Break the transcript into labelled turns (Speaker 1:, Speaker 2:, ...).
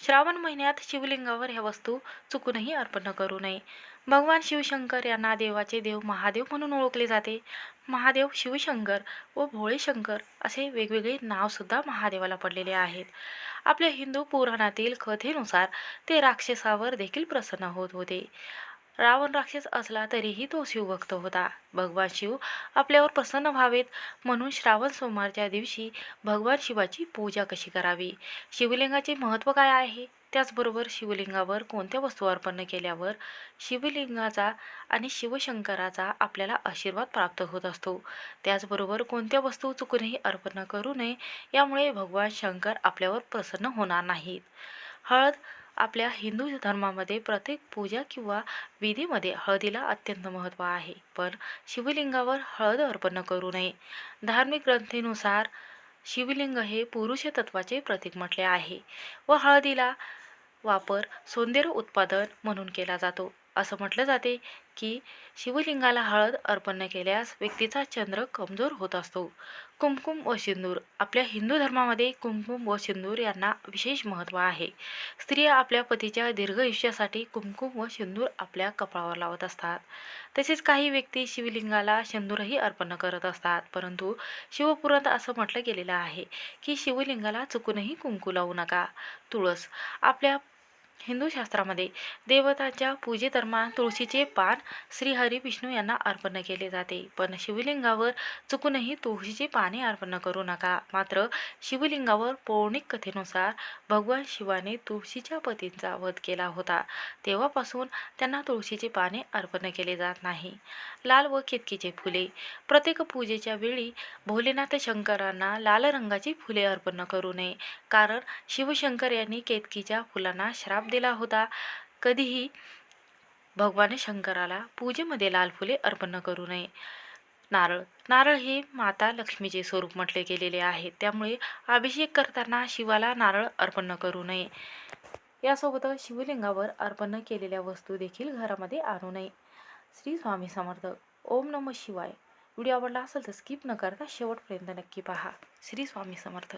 Speaker 1: श्रावण महिन्यात शिवलिंगावर ह्या वस्तू चुकूनही अर्पण करू नये. भगवान शिवशंकर यांना देवाचे देव महादेव म्हणून ओळखले जाते. महादेव शिवशंकर व भोळेशंकर असे वेगवेगळे नावसुद्धा महादेवाला पडलेले आहेत. आपल्या हिंदू पुराणातील कथेनुसार ते राक्षसावर देखील प्रसन्न होत होते. रावण राक्षस असला तरीही तो शिवभक्त होता. भगवान शिव आपल्यावर प्रसन्न व्हावेत म्हणून श्रावण सोमवारच्या दिवशी भगवान शिवाची पूजा कशी करावी? शिवलिंगाचे महत्त्व काय आहे? त्याचबरोबर शिवलिंगावर कोणत्या वस्तू अर्पण केल्यावर शिवलिंगाचा आणि शिवशंकराचा आपल्याला आशीर्वाद प्राप्त होत असतो? त्याचबरोबर कोणत्या वस्तू चुकूनही अर्पण करू नये यामुळे भगवान शंकर आपल्यावर प्रसन्न होणार नाहीत. हळद आपल्या हिंदू धर्मामध्ये प्रत्येक पूजा किंवा विधीमध्ये हळदीला अत्यंत महत्त्व आहे. पण शिवलिंगावर हळद अर्पण करू नये. धार्मिक ग्रंथीनुसार शिवलिंग हे पुरुष तत्वाचे प्रतीक म्हटले आहे व हळदीला वापर सौंदर्य उत्पादन म्हणून केला जातो. असं म्हटलं जाते की शिवलिंगाला हळद अर्पण केल्यास व्यक्तीचा चंद्र कमजोर होत असतो. कुमकुम व सिंदूर. आपल्या हिंदू धर्मामध्ये कुमकुम व सिंदूर यांना विशेष महत्त्व आहे. स्त्रिया आपल्या पतीच्या दीर्घयुष्यासाठी कुमकुम व सिंदूर आपल्या कपाळावर लावत असतात. तसेच काही व्यक्ती शिवलिंगाला सिंदूरही अर्पण करत असतात. परंतु शिवपुरात असं म्हटलं गेलेलं आहे की शिवलिंगाला चुकूनही कुंकू लावू नका. तुळस. आपल्या हिंदू शास्त्रामध्ये देवतांच्या पूजेदरम्यान तुळशीचे पान श्रीहरी विष्णू यांना अर्पण केले जाते. पण शिवलिंगावर चुकूनही तुळशीची पाने अर्पण करू नका. मात्र शिवलिंगावर पौराणिक कथेनुसार भगवान शिवाने तुळशीच्या पतींचा वध केला होता. तेव्हापासून त्यांना तुळशीचे पाने अर्पण केले जात नाही. लाल व केतकीचे फुले. प्रत्येक पूजेच्या वेळी भोलेनाथ शंकरांना लाल रंगाची फुले अर्पण करू नये. कारण शिवशंकर यांनी केतकीच्या फुलांना श्राप दिला होता. कधीही भगवान शंकराला पूजेमध्ये लाल फुले अर्पण करू नये. नारळ नारळ हे माता लक्ष्मीचे स्वरूप म्हटले गेलेले आहे. त्यामुळे अभिषेक करताना शिवाला नारळ अर्पण करू नये. यासोबतच शिवलिंगावर अर्पण केलेल्या वस्तू देखील घरामध्ये आणू नये. श्री स्वामी समर्थ. ओम नम शिवाय. व्हिडिओ आवडला असेल तर स्किप न करता शेवटपर्यंत नक्की पहा. श्री स्वामी समर्थ.